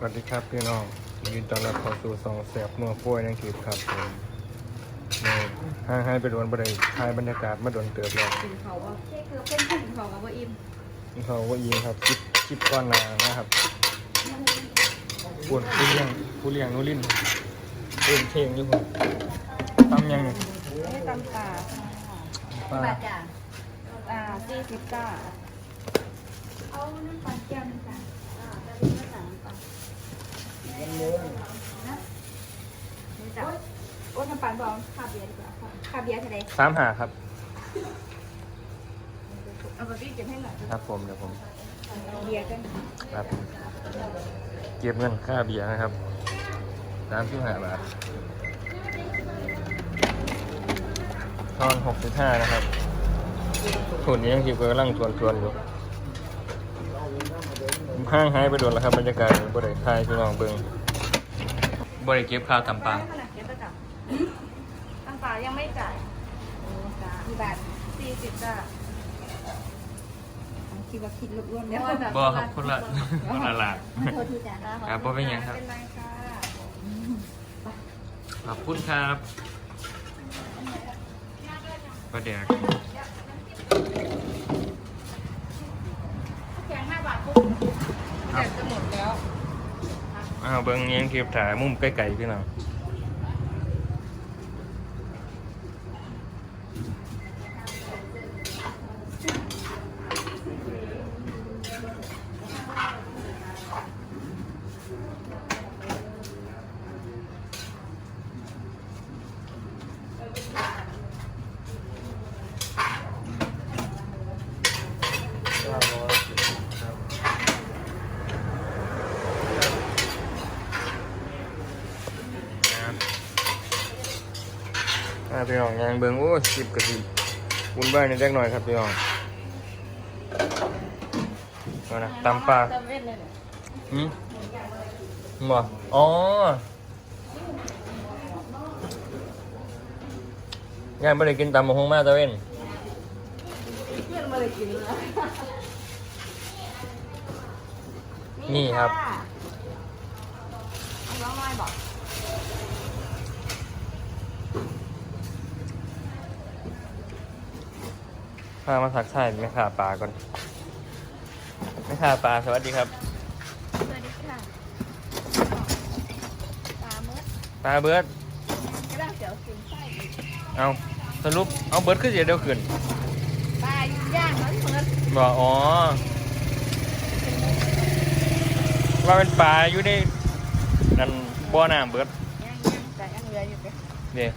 สวัสดีครับพี่น้องยินดีต้อนรับเข้าสู่สองแสบนัวป่วยนังคลิปครับผมนี่ห่างหายไปโดนบริถ่ายบรรยากาศมาโดนเติบแล้วกินเขาว่าเค้กเกือบเป็นกินเขากับว่าอิ่มเขาว่ายิงครับคลิปคลิปก้อนหนานะครับปวดผู้เลี้ยงผู้เลี้ยงนุลินเล่นเพลงอยู่ผมทำยังไงไม่ได้ตำป่าป้าบาทจ้ะอ่าสี่สิบจ้าเอาน้ำปั่นแก้วนึงจ้ะอ่าจะมีน้ำสั่งปั่ นนะนี่จ้ะโอ้น้ำปั่นบอกคาเบียร์ดีกว่าค่ะคาเบียร์เท่าไหร่สามหาครับ เอาไปพี่เก็บให้หน่อยครับผมเดี๋ยวผมเบียร์กันครับเก็บเงินค่าเบียร์นะครับสามสิบห้าบาททอนหกสิบห้านะครับทุนนี้ยังคิดกำลังทวนทวนๆอยู่ ห้างหายไปโดนแล้วครับบรรยากาศบริถ่ายพี่น้องเบิ้งบริเก็บข้าวตำปลาขนาดเก็บประจับตำป่ายังไม่จ่ายโอ้จ้ากี่บาทสี่สิบจ้าคิดว่าคิดรวมๆแล้วแบบบ่ครับคนละคนละหลากโทษทีจ้ะครับบ่เป็นหยังครับเป็นไรค่ะขอบคุณครับประเดี๋ยวแกงห้าบาทปุ๊บแกงจะหมดแล้ว อ้าวเบิ้งยังเก็บถ่ายมุมใกล้ๆพี่น้อง อ่า พี่น้องยางเบิงโอ้สิบกระสิบอุ่นบ้านในเล็กหน่อยครับพี่น้องเอานะตำปลาหืมบ่อ๋องานไม่ได้กินตำมะฮงมาตะเว้นนี่ครับน้องน้อยบอก พามาสักทายไม่ขาปลาก่อนไม่ขาปลาสวัสดีครับ สวัสดีค่ะปลาเมื่อปลาเบิร์ดกระด้างเสียวกินไส้อีกเอาสรุปเอาเบิร์ดขึ้นเสียเดียวขึ้นปลาย่างแล้วเมื่อบอกอ๋อว่าเป็นปลาอยู่ในนั่นบ่อน้ำเบิร์ดย่างย่างแต่ย่างเรืออยู่เลยเดี๋ย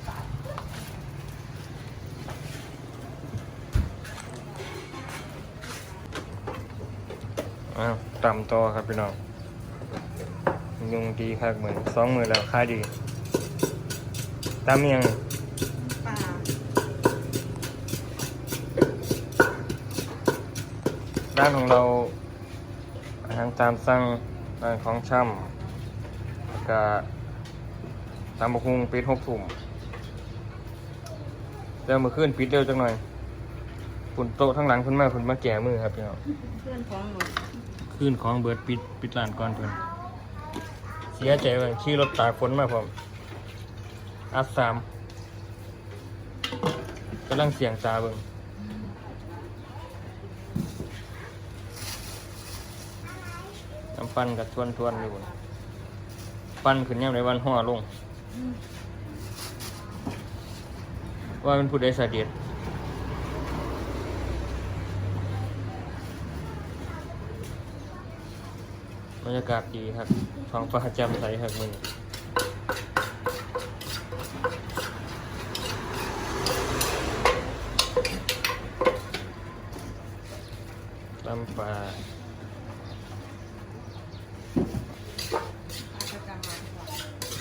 อ้าวตำต่อครับพี่น้องยุงดีครับเหมือนสองมือแล้วค่ายดีตำยังปลาร้านของเราอาหารตามสั่งร้านของช่ำแล้วก็ตามบกฮุงปิดหกทุ่มเดี๋ยวมาขึ้นปิดเร็วจังหน่อยฝุ่นโต๊ะทั้งหลังคุณมาคุณมาแก่มือครับพี่น้องเพื่อนของหนู ขึ้นของเบิร์ดปิดปิดร้านก่อนเพื่อนเสียใจเลยขี่รถตากฝนมาผมอัดสามกำลังเสียงตาเบิ่งน้ำปั้นกับทวนทวนอยู่นปั้นขึ้นย่ำในวันห่อลง ว่าเป็นผู้ใดสาเดียด บรรยากาศดีครับท้องฟ้าแจ่มใสครับมึงลำปลา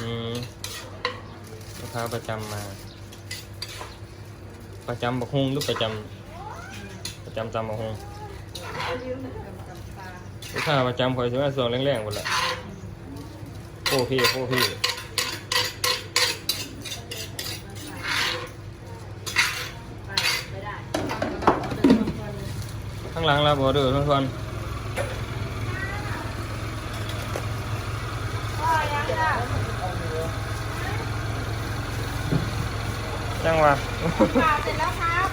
อืมลูกค้าประจำมา ประจำบักฮุงหรือประจำประจำจำบักฮุง ลูกค้าประจำคอยสิว่าส่งแรงๆหมดละโอ้พี่โอ้พี่ข้างหลังเราบอเดอร์ทุกคนจังหวะเสร็จแล้วครับ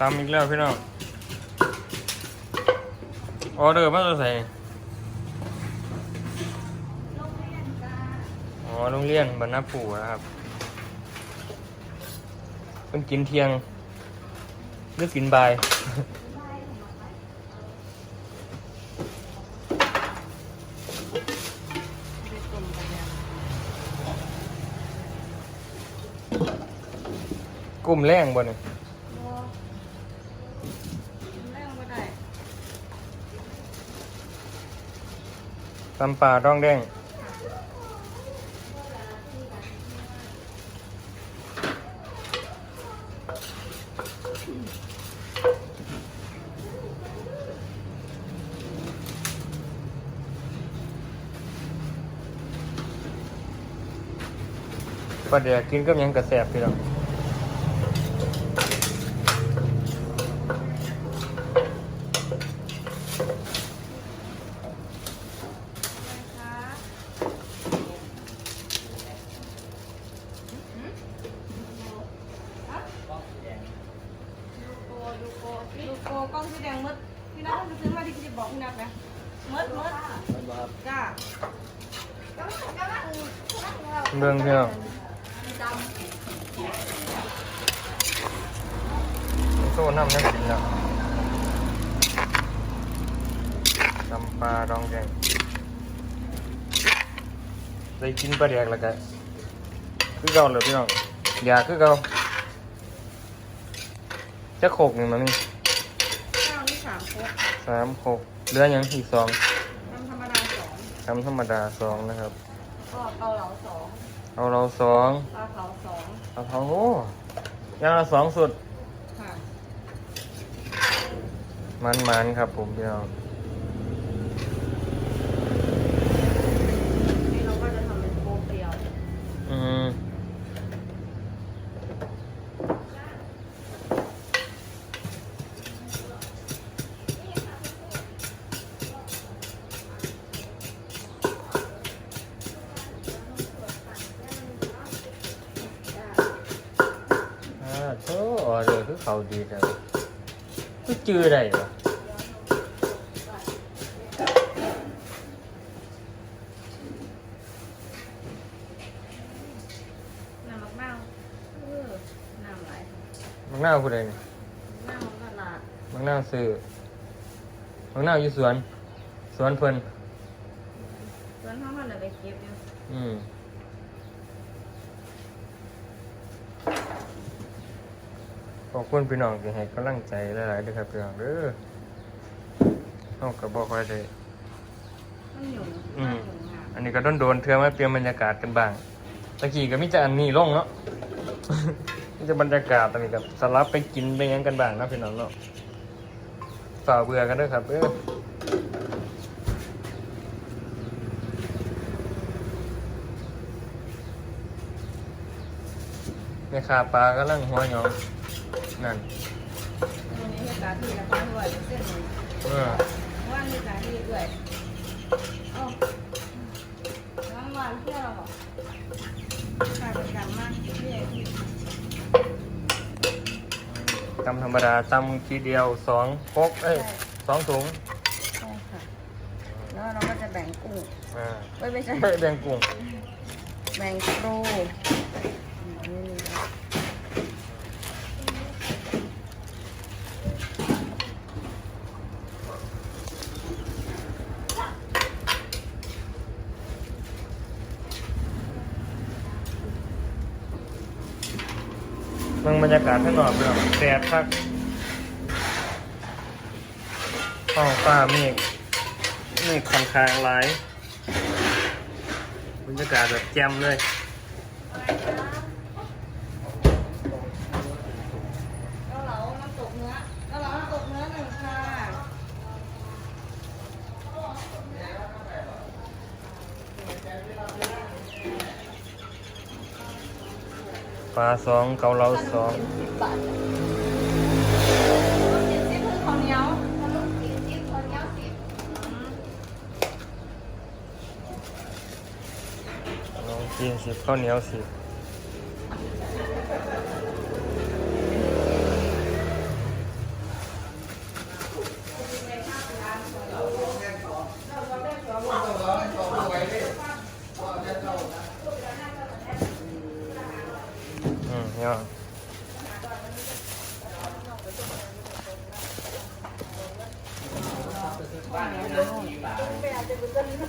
ตามอีกแล้วพี่น้องออเดอร์มาจะใส่อ๋อโรงเรียนบรรณปู่นะครับเพิ่งกินเที่ยงหรือกินบ่ายกลุ่มแรงบ่เนี่ย โอ้ไม่ลงไปได้ ตำป่าดองแดงปลาเดี๋ยวกินกับหยังกระแสบพี่น้อง นะคะดูโกดูโกดูโกก ล้องสีแดงมดพี่นัทต้องไปซื้อมาที่พี่บอกพี่นัทนะมดมดจ้าเรื่องพี่น้องดำโซ่น้ำนักกินแล้วตำปลาดองแดงได้กินปลาแดกแล้วก็คือเก่าเลยพี่น้องอยากคือเก่าจะโขกหนึ่งมันนี่ ข้าวนี่สามครก สามโขกเหลือหยังอีกสองน้ำธรรมดาสองทำธรรมดาสองนะครับ ก็เกาเหลาสองเอาเราสองปลาเผาสองเอาเขาโอ้ยังละสองสุดค่ะมันมันๆครับผมพี่น้อง ออเดอร์คือเขาดีจังคือจื้อได้เหรอน้ำมะนาวเออน้ำไหลมังนาวผู้ใดนี่น้ำมันก็ลาดมังนาวซื้อมังนาวอยู่สวน สวนเพิ่น ส่วนข้าวมันเลยไปเก็บอยู่อืม อบคุณพี่น้องที่ให้กำลังใจหลายๆเด้วยครับพี่น้องเด้อเฮาก็บ่ค่อยได้มันหยุ่งอืมหยุ่งงามอันนี้ก็โดนๆเทื่อมาเปลี่ยนบรรยากาศกันบ้าง ตะกี้ก็มีแต่อันนี้ลงเนาะมีแต่บรรยากาศตอนนี้ก็สลับไปกินไปหยังกันบ้างเนาะพี่น้องเนาะฝ่าเบื่อกันเด้อครับเด้อแม่ค้าปลากำลังหัวหยอง นั่นตรงนี้เหตุการณ์ที่นะคะด้วยเส้นหนึ่งเออว่านเหตุการณ์ที่ด้วยเอ้าน้ำหวานเที่เราบอกกายป็นกามากที่ใหญ่ที่ตำธรรมดาตำทีเดียวสองพกเอ้ยสองถุงใช่ค่ะแล้วเราก็จะแบ่งกุ้งอ่าเอ้ยไม่ใช่เฮ้ยแดงกุ้งแบ่งครู นี่นี่นะเมืองบรรยากาศข้างนอกเปล่าแดดพักท้องฟ้าเมฆเมฆค่อนข้างหลายบรรยากาศแบบแจ่มเลย ปลาสองเกาเหลาสองลองกินสิบข้าวเหนียวสิบ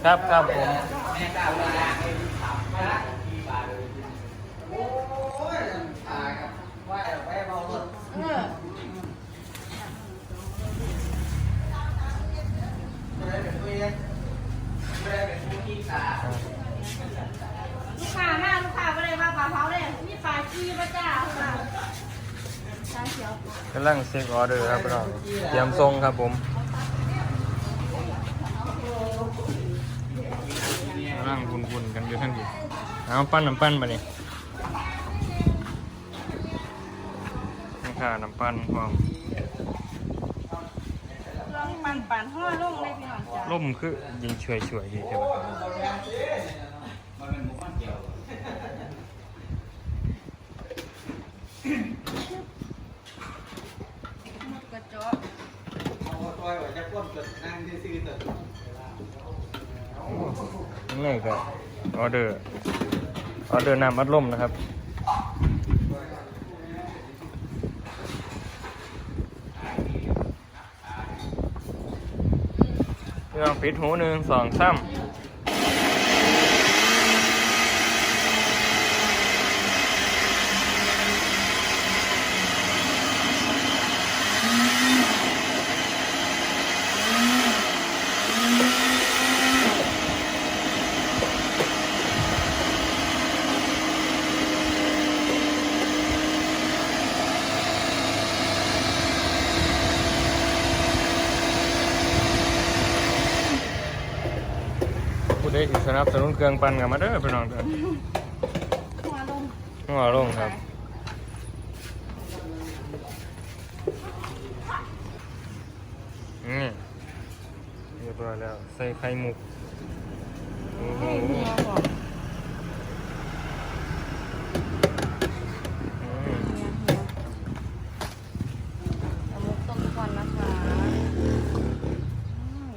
ครับครับผมเออลูกค้าหน้าลูกค้าไปเลยมาปลาเผาเลยมีปลาจีปลาจ้าค่ะชาเขียวกำลังเช็คออเดอร์ครับพี่น้องเตรียมทรงครับผมกำลังบุนๆกันอยู่ทั้งที เอาปั้นน้ำปั้นมาเนี่ยนี่ค่ะน้ำปั้นพร้อมลองปั่นปั่นห่อลงเลยพี่น้องจ้าล่มคือยิงช่วยช่วยๆดีใช่ไหมครับกระเจาะนี่ก็อ อเดอร์ออเดอร์น้ำมัดลมนะครับเครื่องปิดหูหนึ่งสองสาม นะครับสนุนเครื่องปั่นกันมาเด้อพี่น้องเด้อหัวลงหัวลงครับนี่เรียบร้อยแล้ว ใส่ไข่มุกโอ้โห ให้หัวก่อน อืม เอามุกต้มก่อนนะคะอืม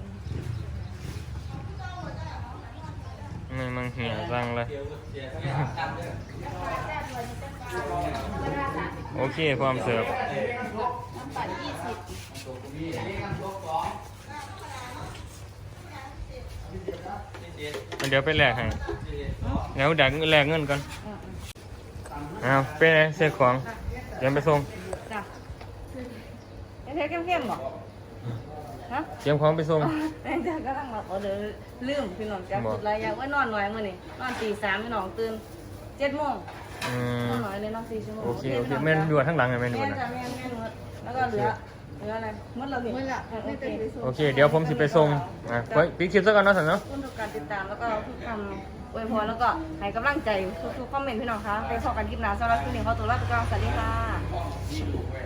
นี่มันเหี่ยวจังเลย โอเคความเสิร์ฟเดี๋ยวไปแลกให้เดี๋ยวดักแลกเงินก่อนอืมเอาไปไหนเซ็ตของเดี๋ยวไปส่งจ้ะเผ็ดๆเข้มๆบ่ ฮะเตรียมของไปส่งแต่จะกำลังแบบออเดอร์ลืมพี่น้องจ้ะบอกสุดไรอยากว่านอนหน่อยมื้อนี้นอนตีสามพี่น้องตื่นเจ็ดโมงอืมนอนหน่อยเลยนอนสี่ชั่วโมงโอเคโอเคพี่น้งแม่นจ้ะด่วนทั้างหลังไงแม่นด่วแม่นนนะจ้ะแม่นแม่นหมดแล้วก็เหลือเหลืออะไรหมดแล้วนี่หมดละโอเค โอเค เดี๋ยวผมสิไปส่งอะไว้ปิดคลิปซะก่อนเนาะสันเนาะ ขอบคุณทุกการติดตามแล้วก็ทุกคำอวยพรแล้วก็ให้กำลังใจทุกๆคอมเมนต์พี่น้องคะไปพบกันคลิปหน้าสำหรับคลิปนี้ขอตัวลาไปก่อนสวัสดีค่ะ